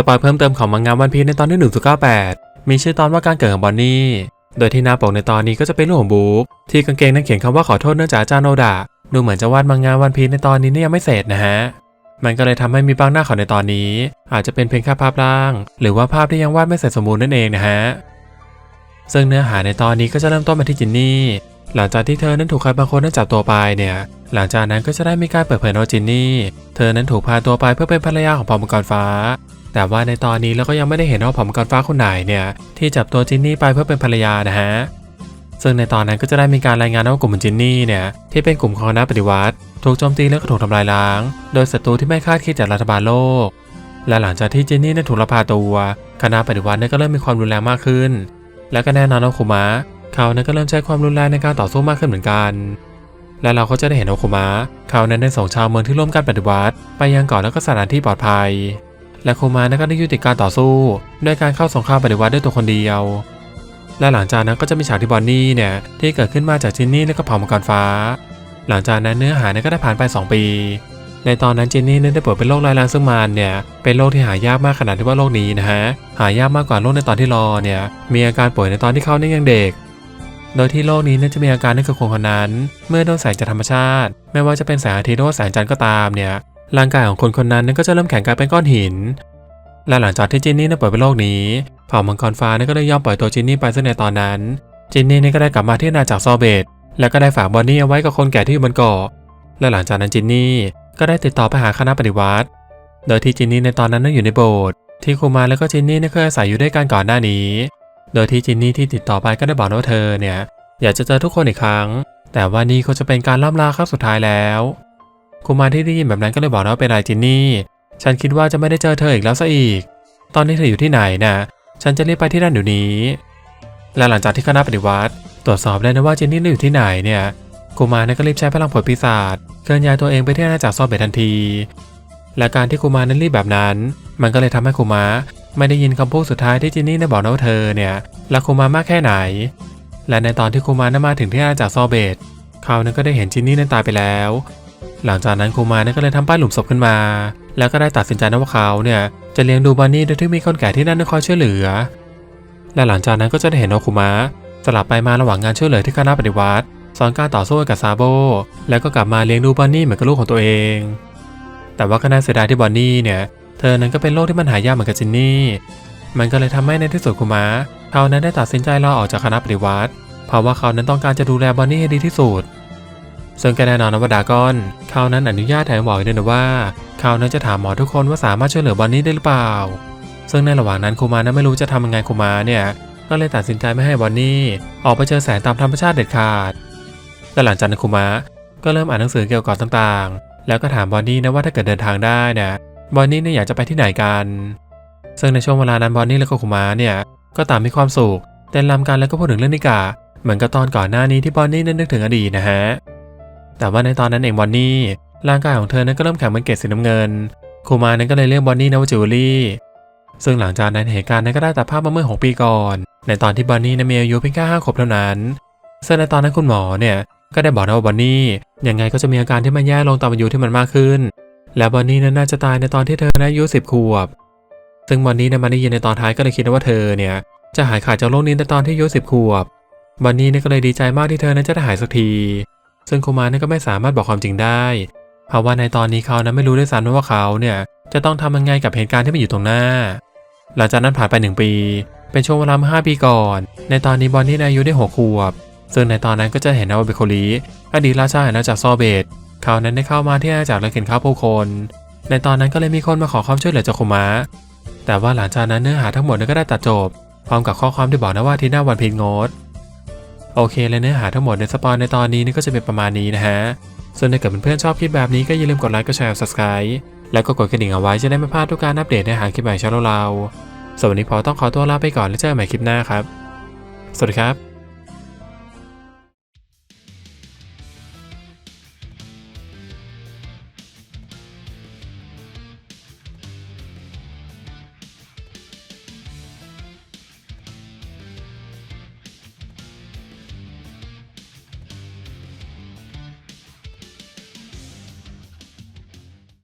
สปอยเพิ่มเติมของมังงะวันพีในตอนที่ 1-98 มีชื่อตอนว่าการเกิดของบอนนี่ โดยที่หน้าปกในตอนนี้ก็จะเป็นรูปของบุ๊กที่กางเกงนั้นเขียนคำว่าขอโทษเนื่องจากอาจารย์โนดะดูเหมือนจะวาดมังงะวันพีในตอนนี้เนี่ยยังไม่เสร็จนะฮะ มันก็เลยทำให้มีบางหน้าขอในตอนนี้ อาจจะเป็นเพียงแค่ภาพร่าง หรือว่าภาพที่ยังวาดไม่เสร็จสมบูรณ์นั่นเองนะฮะ ซึ่งเนื้อหาในตอนนี้ก็จะเริ่มต้นมาที่จินนี่ หลังจากที่เธอนั้นถูกใครบางคนนั้นจับตัวไปเนี่ย หลังจากนั้นก็จะได้มีการเปิดเผยว่าจินนี่ เธอนั้นถูกพาตัวไปเพื่อเป็นภรรยาของพอมกรฟ้า แต่ว่าในตอนนี้เราก็ยังไม่ได้เห็นว่าพอมกรฟ้าคนไหนเนี่ยที่จับตัวจินนี่ไปเพื่อเป็นภรรยานะฮะซึ่งในตอนนั้นก็จะได้มีการรายงานว่ากลุ่มจินนี่เนี่ยที่เป็นกลุ่มของคณะปฏิวัติ ถูกโจมตีและก็ถูกทำลายล้าง โดยศัตรูที่ไม่คาดคิดจากรัฐบาลโลก และหลังจากที่จินนี่นั้ถูกลักพาตัวคณะปฏิวัติเนี่ยก็เริ่มมีความรุนแรงมากขึ้น และก็แน่นอนว่าคุมะเขานั้นก็เริ่มใช้ความรุนแรงในการต่อสู้มากขึ้นเหมือนกัน และเราก็จะได้เห็นว่าคุมะเขานั้นได้ส่งชาวเมืองที่ร่วมกันปฏิวัติ ไปยังเกาะแล้วก็สถานที่ปลอดภัย และคุมะนั้นก็ได้ยุติการต่อสู้ด้วยการเข้าสงครามปฏิวัติด้วยตัวคนเดียว และหลังจากนั้นก็จะมีฉากที่บอนนี่เนี่ยที่เกิดขึ้นมาจากจินนี่และก็เผ่ามังกรฟ้า หลังจากนั้นเนื้อหานี่ยก็ได้ผ่านไป 2 ปี ในตอนนั้นจินนี่นั้นได้ป่วยเป็นโรคร้ายแรงซึ่งมันเนี่ยเป็นโรคที่หายากมากขนาดที่ว่าโรคนี้นะฮะหายากมากกว่าโรคในตอนที่รอเนี่ยมีอาการป่วยในตอนที่เขาเนี่ยยังเด็กโดยที่โรคนี้นี่ยจะมีอาการนั่นคือคนคนนั้น เมื่อโดนแสงจากธรรมชาติ ไม่ว่าจะเป็นแสงอาทิตย์หรือว่าแสงจันทร์ก็ตามเนี่ย ร่างกายของคนคนนั้นนั้นก็จะเริ่มแข็งกลายเป็นก้อนหิน และหลังจากที่จินนี่เนี่ยป่วยเป็นโรคนี้เผ่ามังกรฟ้าก็เลยยอมปล่อยตัวจินนี่ไปซึ่งในตอนนั้น จินนี่นี่ก็ได้กลับมาที่อาณากซอเบตแล้วก็ได้ฝากบอนนี่เอาไว้กับคนแก่ที่อยู่บนเกาะและหลังจากนั้นจินนี่ก็ได้ติดต่อไปหาคณะปฏิวัติ โดยที่จินนี่ในตอนนั้นนั่งอยู่ในโบสถ์ที่คูมาแล้วก็จินนี่เนี่ยเคยอาศัยอยู่ด้วยกันก่อนหน้านี้ โดยที่จินนี่ที่ติดต่อไปก็ได้บอกว่าเธอเนี่ยอยากจะเจอทุกคนอีกครั้ง แต่ว่านี่ก็จะเป็นการล่ำลาครั้งสุดท้ายแล้ว คูมาที่ได้ยินแบบนั้นก็เลยบอกว่าเป็นไรจินนี่ ฉันคิดว่าจะไม่ได้เจอเธออีกแล้วซะอีก ตอนนี้เธออยู่ที่ไหนน่ะ ฉันจะรีบไปที่นั่นเดี๋ยวนี้ และหลังจากที่คณะปฏิวัติ ตรวจสอบได้นะว่าจินนี่อยู่ที่ไหนเนี่ยกูมารเนี่ยก็รีบใช้พลังผลปีศาจเคลื่อนย้ายตัวเองไปที่อาณาจักรซอเบตทันที และการที่กูมารนั้นรีบแบบนั้น มันก็เลยทำให้กูมาไม่ได้ยินคำพูดสุดท้ายที่จินนี่ได้บอกนะว่าเธอเนี่ยรักกูมามากแค่ไหน และในตอนที่กูมารนั้นมาถึงที่อาณาจักรซอเบตเขานั้นก็ได้เห็นจินนี่นั้นตายไปแล้ว หลังจากนั้นกูมารนั้นก็เลยทำป้ายหลุมศพขึ้นมา แล้วก็ได้ตัดสินใจนะว่าเขาเนี่ยจะเลี้ยงดูบอนนี่โดยที่มีคนแก่ที่นั่นคอยช่วยเหลือ และหลังจากนั้นก็จะได้เห็นโอคุมะสลับไปมาระหว่างงานช่วยเหลือที่คณะปฏิวัติสอนการต่อสู้กับซาโบ แล้วก็กลับมาเลี้ยงดูบอนนี่เหมือนกับลูกของตัวเอง แต่ว่าก็น่าเสียดายที่บอนนี่เนี่ย เธอนั้นก็เป็นโรคที่มันหายากเหมือนกับจินนี่ มันก็เลยทำให้ในที่สุดคุมะเขานั้นได้ตัดสินใจลาออกจากคณะปฏิวัติ เพราะว่าเขานั้นต้องการจะดูแลบอนนี่ให้ดีที่สุด ซึ่งก็แน่นอนนะว่าดากอนเขานั้นอนุญาตแถมบอกด้วยนะว่าเขานั้นจะถามหมอทุกคนว่าสามารถช่วยเหลือบอนนี่ได้หรือเปล่า ซึ่งในระหว่างนั้นคูมานั้นไม่รู้จะทำยังไงคูมาเนี่ยก็เลยตัดสินใจไม่ให้บอนนี่ออกไปเจอแสงตามธรรมชาติเด็ดขาดและหลังจากนั้นคูมาก็เริ่มอ่านหนังสือเกี่ยวกับต่างๆ แล้วก็ถามบอนนี่นะว่าถ้าเกิดเดินทางได้เนี่ยบอนนี่เนี่ยอยากจะไปที่ไหนกัน ซึ่งในช่วงเวลานั้นบอนนี่และก็คูมาเนี่ยก็ต่างมีความสุขเต้นรำกันแล้วก็พูดถึงเรื่องนิกา เหมือนกับตอนก่อนหน้านี้ที่บอนนี่นั้นนึกถึงอดีตนะฮะ แต่ว่าในตอนนั้นเองบอนนี่ร่างกายของเธอนั้นก็เริ่มแข็งเป็นเกล็ดสีน้ำเงินคูมานั้นก็เลยเรียกบอนนี่นะว่าจิวเวลรี่ซึ่งหลังจากนั้นเหตุการณ์นั้นก็ได้ตัดภาพมาเมื่อ6ปีก่อน ในตอนที่บอนนี่นั้นมีอายุเพียงแค่ห้าขวบเท่านั้นซึ่งในตอนนั้นคุณหมอเนี่ยก็ได้บอกนะว่าบอนนี่ยังไงก็จะมีอาการที่มันแย่ลงตามอายุที่มันมากขึ้น และบอนนี่นั้นน่าจะตายในตอนที่เธอนั้นอายุสิบขวบ ซึ่งบอนนี่นั้นมาได้ยินในตอนท้ายก็เลยคิดว่าเธอเนี่ยจะหายขาดจากโรคนี้ในตอนที่อายุสิบขวบ บอนนี่นี่ก็เลยดีใจมากที่เธอนั้นจะได้หายสักที ซึ่งคูมานั้นก็ไม่สามารถบอกความจริงได้เพราะว่าในตอนนี้เขานั้นไม่รู้ด้วยซ้ำว่าเขาเนี่ยจะต้องทำยังไงกับเหตุการณ์ที่มันอยู่ตรงหน้า หลังจากนั้นผ่านไปหนึ่งปี เป็นช่วงเวลาเมื่อห้าปีก่อน ในตอนนี้บอนนี่อายุได้หกขวบ ซึ่งในตอนนั้นก็จะเห็นนาว่าเบโคลีอดีตราชาแห่งอาณาจักรซอเบตเขานั้นได้เข้ามาที่อาณาจักรและเข็นฆ่าวผู้คน ในตอนนั้นก็เลยมีคนมาขอความช่วยเหลือจากคุมะแต่ว่าหลังจากนั้นเนื้อหาทั้งหมดนั้นก็ได้ตัดจบพร้อมกับข้อความที่บอกนะว่าที่หน้าวันพ็ญงด โอเคและเนื้อหาทั้งหมดในสปอนในตอนนี้นี่ก็จะเป็นประมาณนี้นะฮะ ส่วนถ้าเกิดเพื่อนๆชอบคลิปแบบนี้ก็อย่าลืมกดไลค์กดแชร์ subscribe แล้วก็กดกระดิ่งเอาไว้จะได้ไม่พลาดทุกการอัปเดตในหาคลิปใหม่ช่องเราสวัสดีพอต้องขอตัวลาไปก่อนแล้วเจอกันใหม่คลิปหน้าครับ สวัสดีครับ